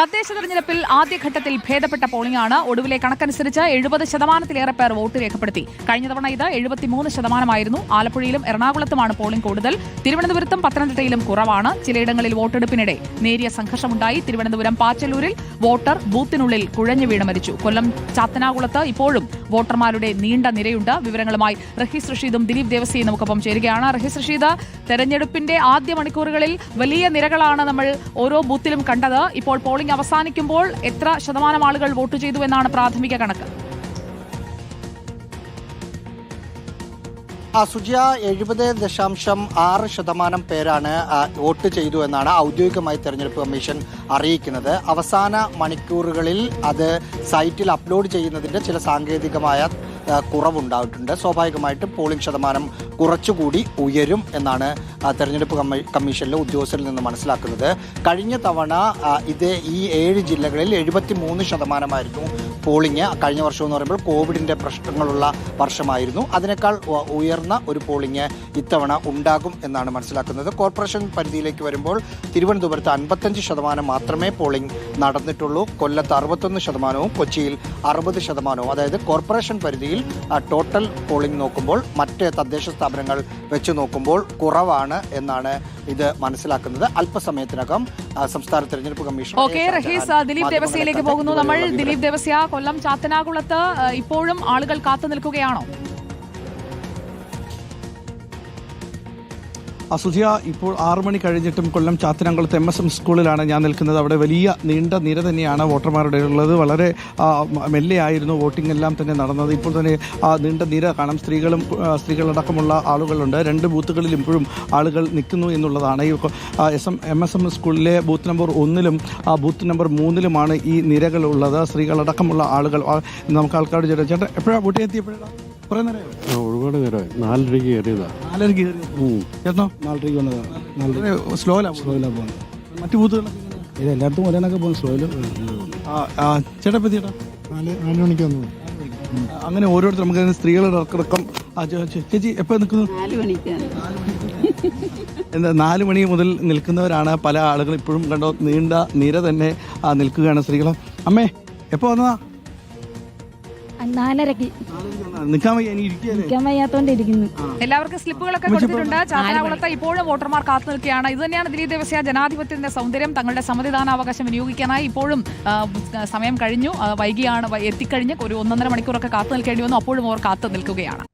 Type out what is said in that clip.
തദ്ദേശ തെരഞ്ഞെടുപ്പിൽ ആദ്യഘട്ടത്തിൽ ഭേദപ്പെട്ട പോളിംഗാണ് ഒടുവിലെ കണക്കനുസരിച്ച് എഴുപത് ശതമാനത്തിലേറെ പേർ വോട്ട് രേഖപ്പെടുത്തി. കഴിഞ്ഞ തവണ ഇത് എഴുപത്തിമൂന്ന് ശതമാനമായിരുന്നു. ആലപ്പുഴയിലും എറണാകുളത്തുമാണ് പോളിംഗ് കൂടുതൽ. തിരുവനന്തപുരത്തും പത്തനംതിട്ടയിലും കുറവാണ്. ചിലയിടങ്ങളിൽ വോട്ടെടുപ്പിനിടെ നേരിയ സംഘർഷമുണ്ടായി. തിരുവനന്തപുരം പാച്ചലൂരിൽ വോട്ടർ ബൂത്തിനുള്ളിൽ കുഴഞ്ഞു വീണ് മരിച്ചു. കൊല്ലം ചാത്തനാകുളത്ത് ഇപ്പോഴും വോട്ടർമാരുടെ നീണ്ട നിരയുണ്ട്. വിവരങ്ങളുമായി റഹീസ് റഷീദും ദിലീപ് ദേവസിയും നമുക്കൊപ്പം ചേരുകയാണ്. റഹീസ് റഷീദ് തെരഞ്ഞെടുപ്പിന്റെ ആദ്യ മണിക്കൂറുകളിൽ വലിയ നിരകളാണ് നമ്മൾ ഓരോ ബൂത്തിലും കണ്ടത്. ഇപ്പോൾ പോളിംഗ് അവസാനിക്കുമ്പോൾ എത്ര ശതമാനം ആളുകൾ വോട്ട് ചെയ്തു എന്നാണ് പ്രാഥമിക കണക്ക്. സുജിയ എഴുപത് ദശാംശം ആറ് ശതമാനം പേരാണ് വോട്ട് ചെയ്തു എന്നാണ് ഔദ്യോഗികമായി തെരഞ്ഞെടുപ്പ് കമ്മീഷൻ അറിയിക്കുന്നത്. അവസാന മണിക്കൂറുകളിൽ അത് സൈറ്റിൽ അപ്ലോഡ് ചെയ്യുന്നതിന്റെ ചില സാങ്കേതികമായ കുറവുണ്ടായിട്ടുണ്ട്. സ്വാഭാവികമായിട്ടും പോളിംഗ് ശതമാനം കുറച്ചുകൂടി ഉയരും എന്നാണ് തെരഞ്ഞെടുപ്പ് കമ്മീഷനിലെ ഉദ്യോഗസ്ഥരിൽ നിന്ന് മനസ്സിലാക്കുന്നത്. കഴിഞ്ഞ തവണ ഇത് ഈ ഏഴ് ജില്ലകളിൽ എഴുപത്തി മൂന്ന് ശതമാനമായിരുന്നു പോളിംഗ്. കഴിഞ്ഞ വർഷം എന്ന് പറയുമ്പോൾ കോവിഡിന്റെ പ്രശ്നങ്ങളുള്ള വർഷമായിരുന്നു. അതിനേക്കാൾ ഉയർന്ന ഒരു പോളിംഗ് ഇത്തവണ ഉണ്ടാകും എന്നാണ് മനസ്സിലാക്കുന്നത്. കോർപ്പറേഷൻ പരിധിയിലേക്ക് വരുമ്പോൾ തിരുവനന്തപുരത്ത് അൻപത്തഞ്ച് ശതമാനം മാത്രമേ പോളിംഗ് നടന്നിട്ടുള്ളൂ. കൊല്ലത്ത് അറുപത്തൊന്ന് ശതമാനവും കൊച്ചിയിൽ അറുപത് ശതമാനവും. അതായത് കോർപ്പറേഷൻ പരിധിയിൽ ടോട്ടൽ പോളിംഗ് നോക്കുമ്പോൾ മറ്റ് തദ്ദേശ സ്ഥാപനങ്ങൾ വെച്ച് നോക്കുമ്പോൾ കുറവാണ് എന്നാണ് ഇത് മനസ്സിലാക്കുന്നത്. അല്പസമയത്തിനകം സംസ്ഥാന തെരഞ്ഞെടുപ്പ് കമ്മീഷൻ ഓക്കെ റഹീസ് ദിലീപ് ദേവസ്യയിലേക്ക് പോകുന്നു. നമ്മൾ ദിലീപ് ദേവസ്യ കൊല്ലം ചാത്തനാകുളത്ത് ഇപ്പോഴും ആളുകൾ കാത്തു നിൽക്കുകയാണോ അസുധിയ ഇപ്പോൾ ആറു മണി കഴിഞ്ഞിട്ടും കൊല്ലം ചാത്തനാംകുളത്ത് എം എസ് എം സ്കൂളിലാണ് ഞാൻ നിൽക്കുന്നത്. അവിടെ വലിയ നീണ്ട നിര തന്നെയാണ് വോട്ടർമാരുടെ ഉള്ളത്. വളരെ മെല്ലെയായിരുന്നു വോട്ടിംഗ് എല്ലാം തന്നെ നടന്നത്. ഇപ്പോൾ തന്നെ നീണ്ട നിര കാണാം. സ്ത്രീകളും സ്ത്രീകളടക്കമുള്ള ആളുകളുണ്ട്. രണ്ട് ബൂത്തുകളിൽ ഇപ്പോഴും ആളുകൾ നിൽക്കുന്നു എന്നുള്ളതാണ്. ഈ S M M S M സ്കൂളിലെ ബൂത്ത് നമ്പർ ഒന്നിലും ബൂത്ത് നമ്പർ മൂന്നിലുമാണ് ഈ നിരകളുള്ളത്. സ്ത്രീകളടക്കമുള്ള ആളുകൾ നമുക്ക് ആൾക്കാർ ചേട്ടാ എപ്പോഴാണ് വോട്ട് എത്തിയപ്പോഴാണ് കുറേ നേരം ആ, ഒരുപാട് നേരമായി. നാലരയ്ക്ക് കയറിയതാ. നാലരക്ക് ചേട്ടനോ? നാലരയ്ക്ക് വന്നതാണ് നാലര സ്ലോയിലാണ് സ്ലോയിലാണ് പോകുന്നത്. മറ്റു ബൂത്തുകളൊക്കെ? ഇത് എല്ലായിടത്തും ഒരേനൊക്കെ പോകും സ്ലോയിൽ ആ, ആ, ചേട്ടാ ഇപ്പൊ ചേട്ടാ നാല് നാല് മണിക്ക് വന്നു. അങ്ങനെ ഓരോരുത്തർ നമുക്ക് അതിന് സ്ത്രീകളുടെ അടക്കം ആ, ചേ- ചേ- ചേച്ചി എപ്പോ നിൽക്കുന്നു? നാല് മണിക്കാണ് എന്താ നാല് മണി മുതൽ നിൽക്കുന്നവരാണ് പല ആളുകൾ. ഇപ്പോഴും കണ്ടോ നീണ്ട നിര തന്നെ ആ, നിൽക്കുകയാണ് സ്ത്രീകൾ അമ്മേ എപ്പോ വന്നതാ? നാലരക്ക്. നിൽക്കാൻ വയ്യ ഇനി ഇരിക്കുകയല്ലേ നിൽക്കാൻ വയ്യാത്തോണ്ട് ഇരിക്കുന്നു. എല്ലാവർക്കും സ്ലിപ്പുകളൊക്കെ കൊടുത്തിട്ടുണ്ട്. ചാത്തനാകുളത്ത് ഇപ്പോഴും വോട്ടർമാർ കാത്തു നിൽക്കുകയാണ് ഇത് തന്നെയാണ് ദിലീപ് ദേവസ്യ ജനാധിപത്യത്തിന്റെ സൗന്ദര്യം. തങ്ങളുടെ സമ്മതിദാനാവകാശം വിനിയോഗിക്കാനായി ഇപ്പോഴും സമയം കഴിഞ്ഞു. വൈകിയാണ് എത്തിക്കഴിഞ്ഞ് ഒരു ഒന്നൊന്നര മണിക്കൂറൊക്കെ കാത്തു നിൽക്കേണ്ടി വന്നു. അപ്പോഴും അവർ കാത്തു നിൽക്കുകയാണ്